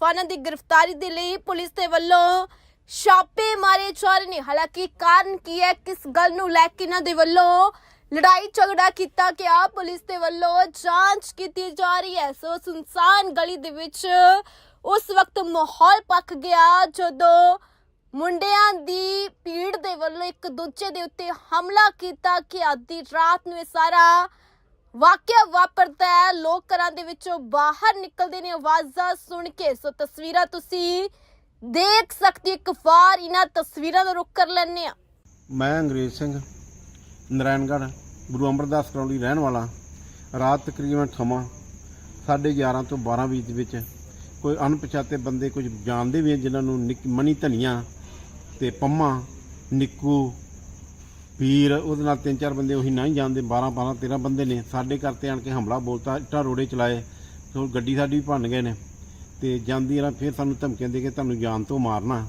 ਫਾਨਾਂ ਦੀ ਗ੍ਰਿਫਤਾਰੀ ਦੇ ਲਈ ਪੁਲਿਸ ਦੇ ਵੱਲੋਂ ਛਾਪੇ ਮਾਰੇ ਜਾ ਰਹੇ ਨੇ। ਹਾਲਾਂਕਿ ਕਾਰਨ ਕੀ ਹੈ, ਕਿਸ ਗੱਲ ਨੂੰ ਲੈ ਕੇ ਇਹਨਾਂ ਦੇ ਵੱਲੋਂ ਲੜਾਈ ਝਗੜਾ ਕੀਤਾ ਗਿਆ, ਪੁਲਿਸ ਦੇ ਵੱਲੋਂ ਜਾਂਚ ਕੀਤੀ ਜਾ ਰਹੀ ਹੈ। ਸੋ ਸੁਨਸਾਨ ਗਲੀ ਦੇ ਵਿੱਚ ਉਸ ਵਕਤ ਮਾਹੌਲ ਪੱਕ ਗਿਆ ਜਦੋਂ ਮੁੰਡਿਆਂ ਦੀ ਭੀੜ ਦੇ ਵੱਲੋਂ ਇੱਕ ਦੂਜੇ ਦੇ ਉੱਤੇ ਹਮਲਾ ਕੀਤਾ ਕਿ ਅੱਧੀ ਰਾਤ ਨੂੰ ਇਹ ਸਾਰਾ ਵਾਕਿਆ ਵਾਪਰਦਾ ਹੈ। ਲੋਕ ਘਰਾਂ ਦੇ ਵਿੱਚੋਂ ਬਾਹਰ ਨਿਕਲਦੇ ਨੇ ਆਵਾਜ਼ਾਂ ਸੁਣ ਕੇ। ਸੋ ਤਸਵੀਰਾਂ ਤੁਸੀਂ ਦੇਖ ਸਕਦੇ ਇੱਕ ਵਾਰ ਇਹਨਾਂ ਤਸਵੀਰਾਂ ਦਾ ਰੁਕ ਕਰ ਲੈਂਦੇ ਆ ਮੈਂ ਅੰਗਰੇਜ਼ ਸਿੰਘ ਨਰਾਇਣਗੜ੍ਹ ਗੁਰੂ ਅਮਰਦਾਸ ਕਲੋਨੀ ਰਹਿਣ ਵਾਲਾ। ਰਾਤ ਤਕਰੀਬਨ ਸਮਾਂ 11:30 ਤੋਂ 12 ਵਜੇ ਦੇ ਵਿੱਚ ਕੋਈ ਅਣਪਛਾਤੇ ਬੰਦੇ ਕੁਝ ਜਾਣਦੇ ਵੀ ਆ ਜਿਨ੍ਹਾਂ ਨੂੰ ਨਿੱਕ- ਮਨੀ ਧਨੀਆ ਤੇ ਪੰਮਾ, ਨਿੱਕੂ ਵੀਰ, ਉਹਦੇ ਨਾਲ ਤਿੰਨ ਚਾਰ ਬੰਦੇ ਉਹੀ ਨਹੀਂ ਜਾਣਦੇ 12 12 13 ਬੰਦੇ ਨੇ। ਸਾਡੇ ਘਰ ਤੇ ਆਣ ਕੇ ਹਮਲਾ ਬੋਲਤਾ, ਇੱਟਾਂ ਰੋੜੇ ਚਲਾਏ, ਸੋ ਗੱਡੀ ਸਾਡੀ ਵੀ ਭੰਨ ਗਏ ਨੇ। ਤੇ ਜਾਂਦੀ ਰਾਂ ਫਿਰ ਸਾਨੂੰ ਧਮਕੀਆਂ ਦੇ ਕੇ ਤੁਹਾਨੂੰ ਜਾਨ ਤੋਂ ਮਾਰਨਾ।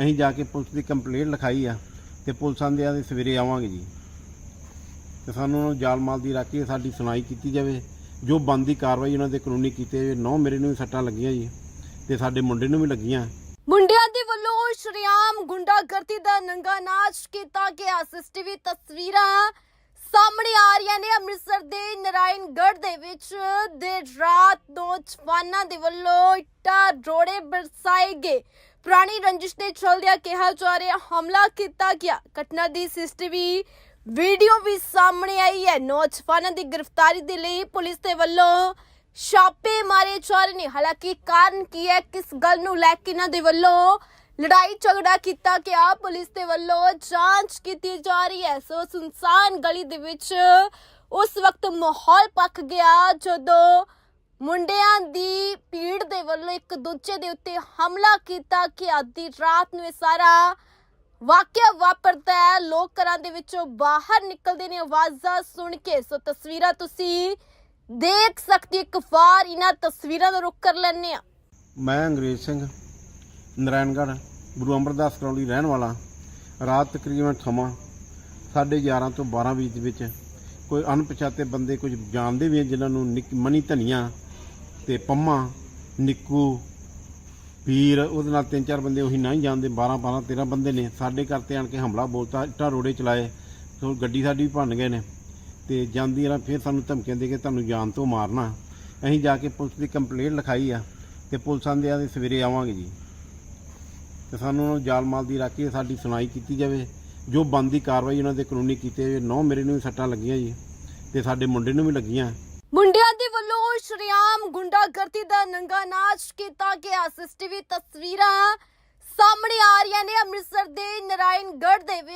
ਅਸੀਂ ਜਾ ਕੇ ਪੁਲਿਸ ਦੀ ਕੰਪਲੇਂਟ ਲਿਖਾਈ ਆ ਤੇ ਪੁਲਿਸ ਆਂਦੇ ਆ ਸਵੇਰੇ ਆਵਾਂਗੇ ਜੀ। ਤੇ ਸਾਨੂੰ ਉਹਨਾਂ ਜਾਲ ਮਾਲ ਦੀ ਰਾਖੀ ਸਾਡੀ ਸੁਣਾਈ ਕੀਤੀ ਜਾਵੇ। ਜੋ ਬੰਦੀ ਕਾਰਵਾਈ ਉਹਨਾਂ ਦੇ ਕਾਨੂੰਨੀ ਕੀਤੇ ਜਾਵੇ ਨੌ ਮੇਰੇ ਨੂੰ ਵੀ ਸੱਟਾਂ ਲੱਗੀਆਂ ਜੀ ਤੇ ਸਾਡੇ ਮੁੰਡੇ ਨੂੰ ਵੀ ਲੱਗੀਆਂ। ਮੁੰਡਿਆਂ ਵੱਲੋਂ ਸ਼੍ਰੀਆਮ ਗੁੰਡਾਗਰਦੀ ਦਾ ਨੰਗਾ ਨਾਚ ਕੀਤਾ ਗਿਆ। ਸੀਸੀਟੀਵੀ ਤਸਵੀਰਾਂ ਸਾਹਮਣੇ ਆ ਰਹੀਆਂ ਨੇ। ਅੰਮ੍ਰਿਤਸਰ ਦੇ ਨਰਾਇਣਗੜ੍ਹ ਦੇ ਵਿੱਚ ਦੇਰ ਰਾਤ ਨੌਜਵਾਨਾਂ ਦੇ ਵੱਲੋਂ ਇੱਟਾਂ ਰੋੜੇ ਬਰਸਾਏ ਗਏ। ਪੁਰਾਣੀ ਰੰਜਿਸ਼ ਦੇ ਚਲਦਿਆਂ ਕਿਹਾ ਜਾ ਰਿਹਾ, ਹਮਲਾ ਕੀਤਾ ਗਿਆ। ਘਟਨਾ ਦੀ ਸੀਸੀਟੀਵੀ ਵੀਡੀਓ ਵੀ ਸਾਹਮਣੇ ਆਈ ਹੈ। ਨੌਜਵਾਨਾਂ ਦੀ ਗ੍ਰਿਫਤਾਰੀ ਦੇ ਲਈ ਪੁਲਿਸ ਦੇ ਵੱਲੋਂ ਛਾਪੇ ਮਾਰੇ ਜਾ ਰਹੇ ਨੇ। ਹਾਲਾਂਕਿ ਕਾਰਨ ਕੀ ਹੈ, ਕਿਸ ਗੱਲ ਨੂੰ ਲੈ ਕੇ ਇਹਨਾਂ ਦੇ ਵੱਲੋਂ ਲੜਾਈ ਝਗੜਾ ਕੀਤਾ ਗਿਆ, ਪੁਲਿਸ ਦੇ ਵੱਲੋਂ ਜਾਂਚ ਕੀਤੀ ਜਾ ਰਹੀ ਹੈ। ਸੋ ਸੁਨਸਾਨ ਗਲੀ ਦੇ ਵਿੱਚ ਉਸ ਵਕਤ ਮਾਹੌਲ ਪੱਕ ਗਿਆ ਜਦੋਂ ਮੁੰਡਿਆਂ ਦੀ ਭੀੜ ਦੇ ਵੱਲੋਂ ਇੱਕ ਦੂਜੇ ਦੇ ਉੱਤੇ ਹਮਲਾ ਕੀਤਾ ਕਿ ਅੱਧੀ ਰਾਤ ਨੂੰ ਇਹ ਸਾਰਾ ਵਾਕਿਆ ਵਾਪਰਦਾ ਹੈ। ਲੋਕ ਘਰਾਂ ਦੇ ਵਿੱਚੋਂ ਬਾਹਰ ਨਿਕਲਦੇ ਨੇ ਆਵਾਜ਼ਾਂ ਸੁਣ ਕੇ। ਸੋ ਤਸਵੀਰਾਂ ਤੁਸੀਂ ਦੇਖ ਸਕਦੇ ਹੋ। ਇੱਕ ਵਾਰ ਇਹਨਾਂ ਤਸਵੀਰਾਂ ਦਾ ਰੁਕ ਕਰ ਲੈਣੇ ਆ ਮੈਂ ਅੰਗਰੇਜ਼ ਸਿੰਘ ਨਾਰਾਇਣਗੜ੍ਹ ਗੁਰੂ ਅਮਰਦਾਸ ਕਲੋਨੀ ਰਹਿਣ ਵਾਲਾ, ਰਾਤ ਤਕਰੀਬਨ ਸਮਾਂ 11:30 ਤੋਂ 12 ਵਜੇ ਦੇ ਵਿੱਚ, ਕੋਈ ਅਣਪਛਾਤੇ ਬੰਦੇ ਕੁਝ ਜਾਣਦੇ ਵੀ ਆ, ਜਿਨ੍ਹਾਂ ਨੂੰ ਨਿੱਕ- ਮਣੀ ਧਨੀਆ ਤੇ ਪੰਮਾ, ਨਿੱਕੂ ਵੀਰ ਉਹਦੇ ਨਾਲ ਤਿੰਨ ਚਾਰ ਬੰਦੇ ਉਹੀ ਨਹੀਂ ਜਾਣਦੇ 12 12 13 ਬੰਦੇ ਨੇ, ਸਾਡੇ ਘਰ ਤੇ ਆਣ ਕੇ ਹਮਲਾ ਬੋਲਤਾ, ਇੱਟਾਂ ਰੋੜੇ ਚਲਾਏ, ਸੋ ਗੱਡੀ ਸਾਡੀ ਵੀ ਭੰਨ ਗਏ ਨੇ, ਤੇ ਜਾਂਦੀ ਰਾਂ ਫਿਰ ਸਾਨੂੰ ਧਮਕੀਆਂ ਦੇ ਕੇ ਤੁਹਾਨੂੰ ਜਾਨ ਤੋਂ ਮਾਰਨਾ। ਅਸੀਂ ਜਾ ਕੇ ਪੁਲਿਸ ਦੀ ਕੰਪਲੇਂਟ ਲਿਖਾਈ ਆ, ਤੇ ਪੁਲਿਸ ਆਂਦੇ ਆ ਵੀ ਸਵੇਰੇ ਆਵਾਂਗੇ ਜੀ। ਤੇ ਸਾਨੂੰ ਉਹਨਾਂ ਨੂੰ ਜਾਲ ਮਾਲ ਦੀ ਰਾਖੀ ਸਾਡੀ ਸੁਣਾਈ ਕੀਤੀ ਜਾਵੇ। ਜੋ ਬੰਦੀ ਕਾਰਵਾਈ ਉਹਨਾਂ ਦੇ ਕਾਨੂੰਨੀ ਕੀਤੇ ਜਾਵੇ ਨੌ ਮੇਰੇ ਨੂੰ ਵੀ ਸੱਟਾਂ ਲੱਗੀਆਂ ਜੀ ਤੇ ਸਾਡੇ ਮੁੰਡੇ ਨੂੰ ਵੀ ਲੱਗੀਆਂ। ਮੁੰਡਿਆਂ ਦੇ ਵੱਲੋਂ ਸ਼੍ਰੀਆਮ ਗੁੰਡਾਗਰਦੀ ਦਾ ਨੰਗਾ ਨਾਚ ਕੀਤਾ ਗਿਆ। ਸੀਸੀਟੀਵੀ ਤਸਵੀਰਾਂ ਸਾਹਮਣੇ ਆ ਰਹੀਆਂ ਨੇ ਅੰਮ੍ਰਿਤਸਰ ਦੇ ਨਰਾਇਣਗੜ੍ਹ ਦੇ ਵਿੱਚ।